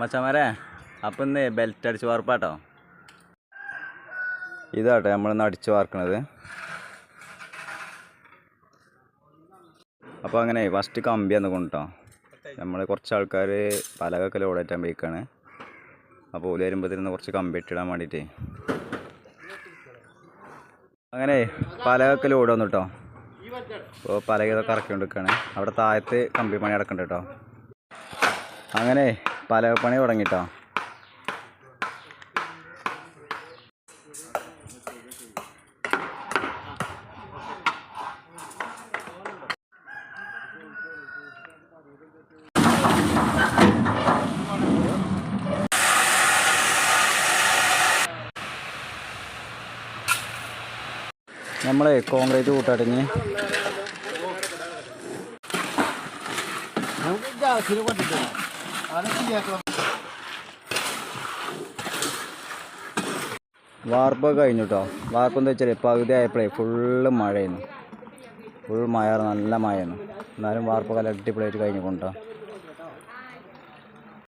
മച്ചമാരെ അപ്പം ഇന്ന് ബെൽറ്റ് അടിച്ച് വാർപ്പാട്ടോ. ഇതാട്ടോ നമ്മളിന്ന് അടിച്ച് വാർക്കണത്. അപ്പോൾ അങ്ങനെ ഫസ്റ്റ് കമ്പി എന്ന് കൊണ്ടോ നമ്മൾ കുറച്ച് ആൾക്കാർ പലകൊക്കെ ലോഡേറ്റാൻ പോയിക്കാണ്. അപ്പോൾ ഓൽ വരുമ്പോഴത്തേന് കുറച്ച് കമ്പി ഇട്ടിടാൻ വേണ്ടിയിട്ട് അങ്ങനെ പലകൊക്കെ ലോഡ് വന്നു കേട്ടോ അപ്പോൾ പലക ഇതൊക്കെ ഇറക്കി കൊണ്ടിരിക്കുകയാണ് അവിടെ താഴത്ത് കമ്പി പണി നടക്കുന്നുണ്ട് കേട്ടോ അങ്ങനെ പലക പണി തുടങ്ങിട്ടോ? നമ്മളെ കോൺക്രീറ്റ് കൂട്ടാട്ടിഞ്ഞ് വാർപ്പൊക്കെ കഴിഞ്ഞു കേട്ടോ വാർപ്പ് എന്താ വെച്ചാൽ പകുതി ആയപ്പോഴേ ഫുള്ള് മഴയായിരുന്നു. ഫുൾ മഴ നല്ല മഴയായിരുന്നു. എന്നാലും വാർപ്പൊക്കെ അടിപൊളിയായിട്ട് കഴിഞ്ഞു കൊണ്ടോ